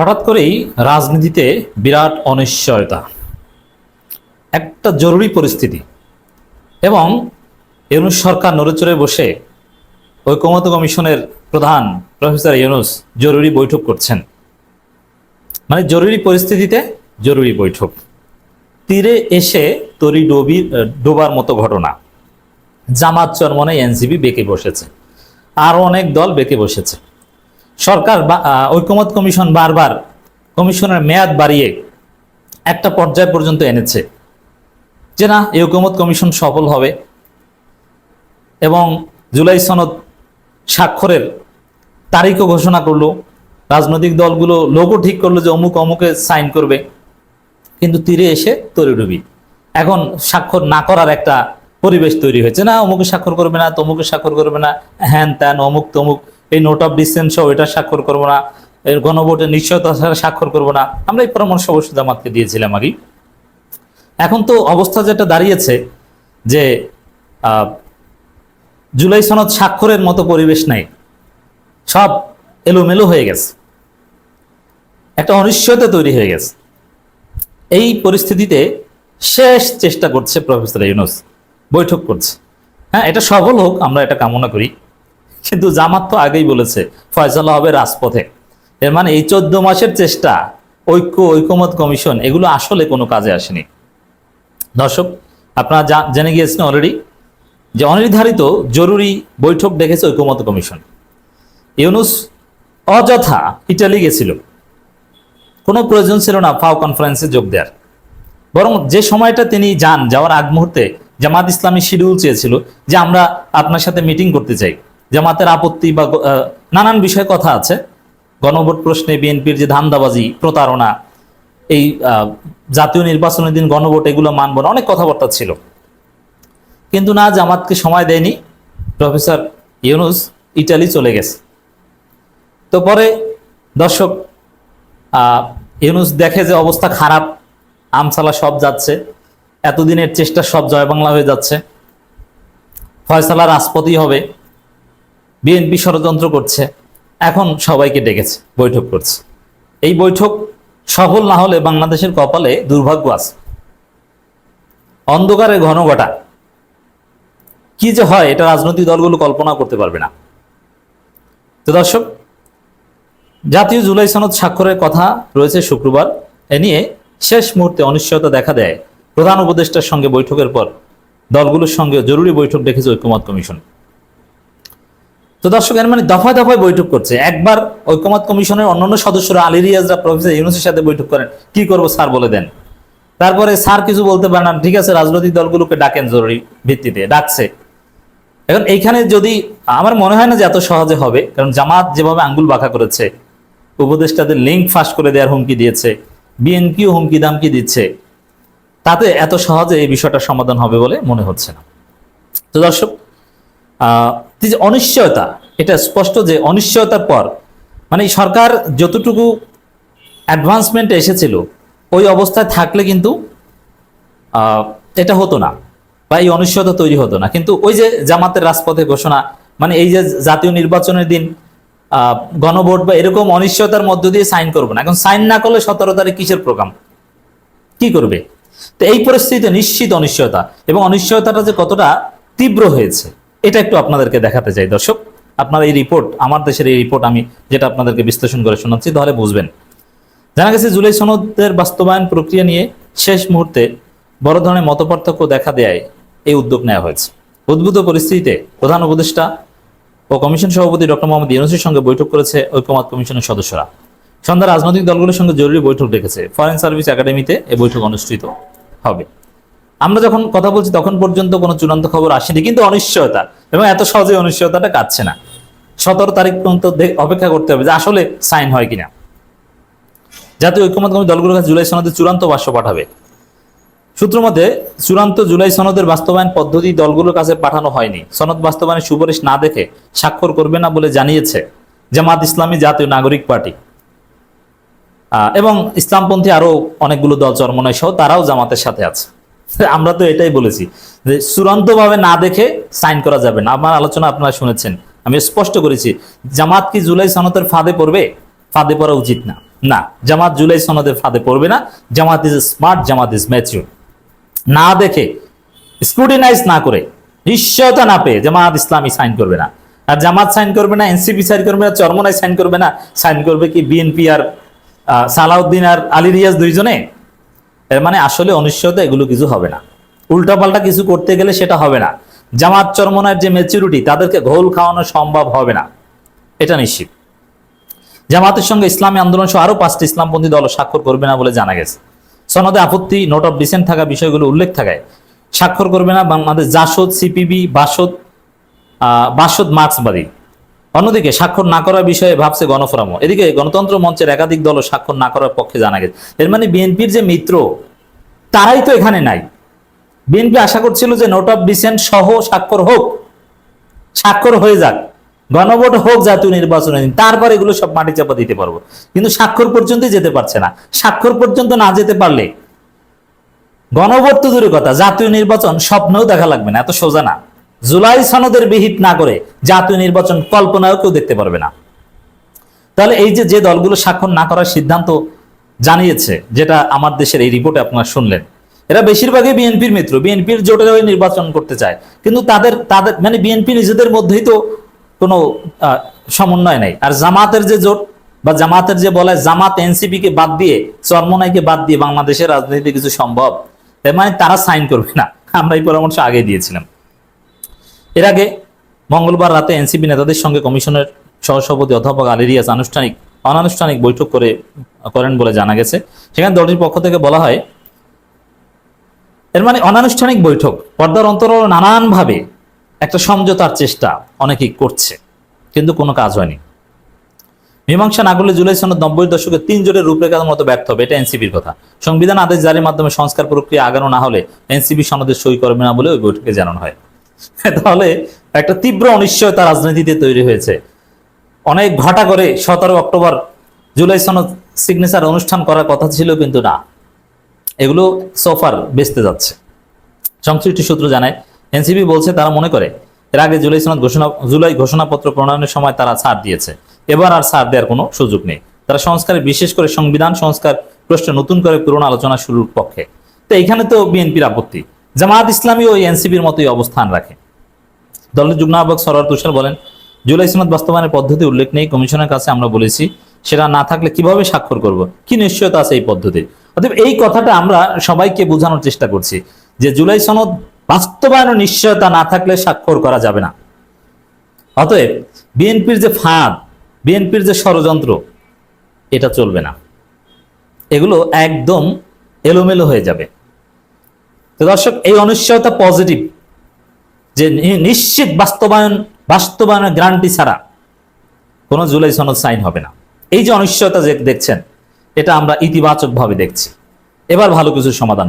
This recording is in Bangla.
হঠাৎ করেই রাজনীতিতে বিরাট অনিশ্চয়তা। একটা জরুরি পরিস্থিতি। এবং ইউনুস সরকার নড়েচড়ে বসে ঐকমত্য কমিশনের প্রধান প্রফেসর ইউনুস জরুরি বৈঠক করছেন। মানে জরুরি পরিস্থিতিতে জরুরি বৈঠক। তীরে এসে তরি ডোবি, ডোবার মতো ঘটনা। জামাত চরমনে এনসিপি বেঁকে বসেছে। আরও অনেক দল বেঁকে বসেছে। সরকার আহ, কমিশন বারবার কমিশনের মেয়াদ বাড়িয়ে একটা পর্যায় পর্যন্ত এনেছে যে না এই ঐকমত কমিশন সফল হবে এবং জুলাই সনদ স্বাক্ষরের তারিখও ঘোষণা করল। রাজনৈতিক দলগুলো লোগো ঠিক করল যে অমুক অমুকে সাইন করবে কিন্তু তীরে এসে তরিডুবি এখন স্বাক্ষর না করার একটা পরিবেশ তৈরি হয়েছে। না অমুকে স্বাক্ষর করবে না তমুকে স্বাক্ষর করবে না হ্যান ত্যান অমুক তমুক এই নোট অফ ডিসেন্ট সহ এটা স্বাক্ষর করব না, এর গণভোটের নিশ্চয়তা ছাড়া স্বাক্ষর করব না, আমরা এই পরামর্শ অবশ্যই জামাতকে দিয়েছিলাম আগেই। এখন তো অবস্থা যেটা দাঁড়িয়েছে যে জুলাই সনদ স্বাক্ষরের মতো পরিবেশ নাই, সব এলোমেলো হয়ে গেছে, একটা অনিশ্চয়তা তৈরি হয়ে গেছে। এই পরিস্থিতিতে শেষ চেষ্টা করছে প্রফেসর ইউনুস, বৈঠক করছে। হ্যাঁ এটা সফল হোক, আমরা এটা কামনা করি। কিন্তু জামাত তো আগেই বলেছে, ফয়সালা হবে রাজপথে। এর মানে এই চোদ্দ মাসের চেষ্টা, ঐক্য, ঐকমত কমিশন, এগুলো আসলে কোনো কাজে আসেনি। দর্শক, আপনারা জেনে গিয়েছেন অলরেডি যে অনির্ধারিত জরুরি বৈঠক ডেকেছে ঐকমত কমিশন। ইউনুস অযথা ইটালি গেছিল। কোনো প্রয়োজন ছিল না ফাও কনফারেন্সে যোগ দেওয়ার বরং যে সময়টা তিনি যান, যাওয়ার আগ মুহূর্তে জামাত ইসলামী শিডিউল চেয়েছিল যে আমরা আপনার সাথে মিটিং করতে চাই। জামাতের আপত্তি বা নানান বিষয়ে কথা আছে। গণভোট প্রশ্নে বিএনপির যে ধান্দাবাজি, প্রতারণা, এই জাতীয় নির্বাচনের দিন গণভোট, এগুলো মানব না। অনেক কথাবার্তা ছিল। কিন্তু না, জামাতকে সময় দেয়নি। প্রফেসর ইউনুস ইটালি চলে গেছে। তো পরে দর্শক ইউনুস দেখে যে অবস্থা খারাপ, আমসালা সব যাচ্ছে। এতদিনের চেষ্টা সব জয় বাংলা হয়ে যাচ্ছে। ফয়সালা রাজপথই হবে। বিএনপি ষড়যন্ত্র করছে। এখন সবাইকে ডেকেছে, বৈঠক করছে। এই বৈঠক সফল না হলে বাংলাদেশের কপালে দুর্ভাগ্য আছে। অন্ধকারে ঘন ঘটা। কি যে হয়, এটা রাজনৈতিক দলগুলো কল্পনা করতে পারবে না। তো দর্শক, জাতীয় জুলাই সনদ স্বাক্ষরের কথা রয়েছে শুক্রবার। এ নিয়ে শেষ মুহূর্তে অনিশ্চয়তা দেখা দেয় প্রধান উপদেষ্টার সঙ্গে বৈঠকের পর। দলগুলোর সঙ্গে জরুরি বৈঠক ডেকেছে ঐক্যমত কমিশন। তো দর্শক, এর মানে দফায় দফায় বৈঠক করছে। একবার ঐক্যমত কমিশনের অন্যান্য সদস্যরা আলী রিয়াজরা প্রফেসর ইউনুসের সাথে বৈঠক করেন। কি করব স্যার বলে দেন। তারপরে স্যার কিছু বলতে পারে না, ঠিক আছে, রাজনৈতিক দলগুলোকে ডাকেন জরুরি ভিত্তিতে, ডাকছে। এখন এইখানে যদি, আমার মনে হয় না যে এত সহজে হবে, কারণ জামাত যেভাবে আঙ্গুল বাঁকা করেছে, উপদেষ্টাদের লিঙ্ক ফাঁস করে দেওয়ার হুমকি দিয়েছে, বিএনপিও হুমকি দামকি দিচ্ছে, তাতে এত সহজে এই বিষয়টা সমাধান হবে বলে মনে হচ্ছে না। তো দর্শক যে অনিশ্চয়তা, এটা স্পষ্ট যে অনিশ্চয়তার পর মানে সরকার যতটুকু অ্যাডভান্সমেন্টে এসেছিল, ওই অবস্থায় থাকলে কিন্তু এটা হতো না বা এই অনিশ্চয়তা তৈরি হতো না। কিন্তু ওই যে জামাতের রাজপথে ঘোষণা মানে এই যে জাতীয় নির্বাচনের দিন গণভোট বা এরকম অনিশ্চয়তার মধ্য দিয়ে সাইন করব না। এখন সাইন না করলে সতেরো তারিখ কিসের প্রোগ্রাম কি করবে? তো এই পরিস্থিতিতে নিশ্চিত অনিশ্চয়তা। এবং অনিশ্চয়তাটা যে কতটা তীব্র হয়েছে এটা একটু আপনাদেরকে দেখাতে চাই, দর্শক। আপনার এই রিপোর্ট আমার দেশের এই রিপোর্ট আমি যেটা আপনাদেরকে বিশ্লেষণ করে শোনাচ্ছি, তাহলে বুঝবেন। জানা গেছে, জুলাই সনদের বাস্তবায়ন প্রক্রিয়া নিয়ে শেষ মুহূর্তে বড় ধরনের মতপার্থক্য দেখা দেয় এই উদ্যোগ নেওয়া হয়েছে। উদ্ভূত পরিস্থিতিতে প্রধান উপদেষ্টা ও কমিশন সভাপতি ডক্টর মোহাম্মদ ইউনুসের সঙ্গে বৈঠক করেছে ঐক্যমত কমিশনের সদস্যরা। সন্ধ্যা রাজনৈতিক দলগুলোর সঙ্গে জরুরি বৈঠক ডেকেছে। ফরেন সার্ভিস একাডেমিতে এই বৈঠক অনুষ্ঠিত হবে। আমরা যখন কথা বলছি তখন পর্যন্ত কোনো চূড়ান্ত খবর আসেনি, কিন্তু অনিশ্চয়তা এবং এত সহজে অনিশ্চয়তাটা কাটছে না। সতেরো তারিখ পর্যন্ত অপেক্ষা করতে হবে যে আসলে সাইন হয় কিনা। জাতীয় ঐক্যমত কমিটি দলগুলোর কাছে জুলাই সনদের চূড়ান্ত ভাষ্য পাঠাবে। সূত্র মতে, চূড়ান্ত জুলাই সনদের বাস্তবায়ন পদ্ধতি দলগুলোর কাছে পাঠানো হয়নি। সনদ বাস্তবায়নের সুপারিশ না দেখে স্বাক্ষর করবে না বলে জানিয়েছে জামাত ইসলামী জাতীয় নাগরিক পার্টি। এবং ইসলামপন্থী আরও অনেকগুলো দল চরমনয় সহ তারাও জামাতের সাথে আছে। আমরা তো এটাই বলেছি যে চূড়ান্তভাবে না দেখে সাইন করা যাবে না। আমার আলোচনা আপনারা শুনেছেন। আমি স্পষ্ট করেছি, জামাত কি জুলাই সনতের ফাঁদে পড়বে? ফাঁদে পড়া উচিত না। না, জামাত জুলাই সনদের ফাঁদে পড়বে না। Jamaat is smart, Jamaat is mature না দেখে, স্ক্রুটিনাইজ না করে, নিশ্চয়তা না পেয়ে জামাত ইসলামী সাইন করবে না। আর জামাত সাইন করবে না, এনসিপি সাইন করবে না চরমনাই সাইন করবে না। সাইন করবে কি বিএনপি আর সালাউদ্দিন আর আলী রিয়াজ দুইজনে? এর মানে আসলে অনিশ্চয়তা এগুলো কিছু হবে না। উল্টাপাল্টা কিছু করতে গেলে সেটা হবে না। জামাত চরমনার যে ম্যাচুরিটি তাদেরকে ঘোল খাওয়ানো সম্ভব হবে না। এটা নিশ্চিত। জামাতের সঙ্গে ইসলামী আন্দোলন সহ আরও পাঁচটি ইসলামপন্থী দল স্বাক্ষর করবে না বলে জানা গেছে। সনদে আপত্তি, নোট অফ ডিসেন্ট থাকা বিষয়গুলো উল্লেখ থাকায় স্বাক্ষর করবে না বাংলাদেশ জাসদ, সিপিবি, বাসদ বাসদ মার্ক্সবাদী। অন্যদিকে স্বাক্ষর না করার বিষয়ে ভাবছে গণফোরামও। এদিকে গণতন্ত্র মঞ্চের একাধিক দল স্বাক্ষর না করার পক্ষে জানা গেছে। এর মানে বিএনপির যে মিত্র, তারাই তো এখানে নাই। বিএনপি আশা করছিল যে নোট অফ ডিসেন্ট সহ স্বাক্ষর হোক, স্বাক্ষর হয়ে যাক, গণভোট হোক জাতীয় নির্বাচনের দিন, তারপর এগুলো সব মাটি চাপা দিতে পারব। কিন্তু স্বাক্ষর পর্যন্তই যেতে পারছে না। স্বাক্ষর পর্যন্ত না যেতে পারলে গণভোট তো দূরের কথা, জাতীয় নির্বাচন স্বপ্নেও দেখা লাগবে না, এত সোজা না। জুলাই সনদের বিহিত না করে জাতীয় নির্বাচন কল্পনাও কেউ দেখতে পারবে না। তাহলে এই যে যে দলগুলো স্বাক্ষর না করার সিদ্ধান্ত জানিয়েছে, যেটা আমার দেশের এই রিপোর্টে আপনারা শুনলেন, এরা বেশিরভাগই বিএনপির মিত্র, বিএনপির জোটের হয়ে নির্বাচন করতে চায়। কিন্তু তাদের তাদের মানে বিএনপি নিজেদের মধ্যেই তো কোনো সমন্বয় নাই। আর জামাতের যে জোট বা জামাতের যে বলে জামাত এনসিপি কে বাদ দিয়ে, চরমনাইকে বাদ দিয়ে বাংলাদেশের রাজনীতিতে কিছু সম্ভব মানে তারা সাইন করবে না। আমরা এই পরামর্শ আগে দিয়েছিলাম। এর আগে মঙ্গলবার রাতে এনসিপি নেতাদের সঙ্গে কমিশনের সহসভাপতি অধ্যাপক আলী রিয়াজ আনুষ্ঠানিক, অনানুষ্ঠানিক বৈঠক করে, করেন বলে জানা গেছে। সেখানে দলটির পক্ষ থেকে বলা হয়, এর মানে অনানুষ্ঠানিক বৈঠক, পর্দার অন্তর নানানভাবে একটা সমঝোতার চেষ্টা অনেকেই করছে, কিন্তু কোনো কাজ হয়নি। মীমাংসা না করলে জুলাই সনদ নব্বই দশকে তিন জোটের রূপরেখার মতো ব্যর্থ হবে, এটা এনসিপির কথা। সংবিধান আদেশ জারির মাধ্যমে সংস্কার প্রক্রিয়া আগানো না হলে এনসিপি সনদে সই করবে না বলে ওই বৈঠকে জানানো হয়। তাহলে একটা তীব্র অনিশ্চয়তা রাজনীতিতে তৈরি হয়েছে। অনেক ঘটা করে সতেরো অক্টোবর জুলাই সনদ সিগনেচার অনুষ্ঠান করার কথা ছিল কিন্তু না। এগুলো সোফার বেচতে যাচ্ছে। সংশ্লিষ্ট সূত্র জানায়, এনসিপি বলছে তারা মনে করে, এর আগে জুলাই সনদ ঘোষণা, জুলাই ঘোষণাপত্র প্রণয়নের সময় তারা ছাড় দিয়েছে। এবার আর ছাড় দেওয়ার কোনো সুযোগ নেই। তারা সংস্কারে, বিশেষ করে সংবিধান সংস্কার প্রশ্নে নতুন করে পুরনো আলোচনা শুরুর পক্ষে। তো এখানে তো বিএনপির আপত্তি। জামাত ইসলামী ওই এনসিপির মতোই অবস্থান রাখে। দলের যুগ্ম আহ্বায়ক সরার তুষার বলেন, জুলাই সনদ বাস্তবায়নের পদ্ধতি উল্লেখ নেই, কমিশনের কাছে আমরা বলেছি, সেটা না থাকলে কীভাবে স্বাক্ষর করব? কি নিশ্চয়তা আছে এই পদ্ধতি অতএব এই কথাটা আমরা সবাইকে বোঝানোর চেষ্টা করছি যে জুলাই সনদ বাস্তবায়নের নিশ্চয়তা না থাকলে স্বাক্ষর করা যাবে না। অতএব বিএনপির যে ফাঁদ, বিএনপির যে ষড়যন্ত্র, এটা চলবে না। এগুলো একদম এলোমেলো হয়ে যাবে। তো দর্শক, এই অনিশ্চয়তা পজিটিভ যে নিশ্চিত বাস্তবায়ন, বাস্তবায়নের গ্যারান্টি ছাড়া কোনো জুলাই সনদ সাইন হবে না। এই যে অনিশ্চয়তা যে দেখছেন, এটা আমরা ইতিবাচকভাবে দেখছি। এবার ভালো কিছু সমাধান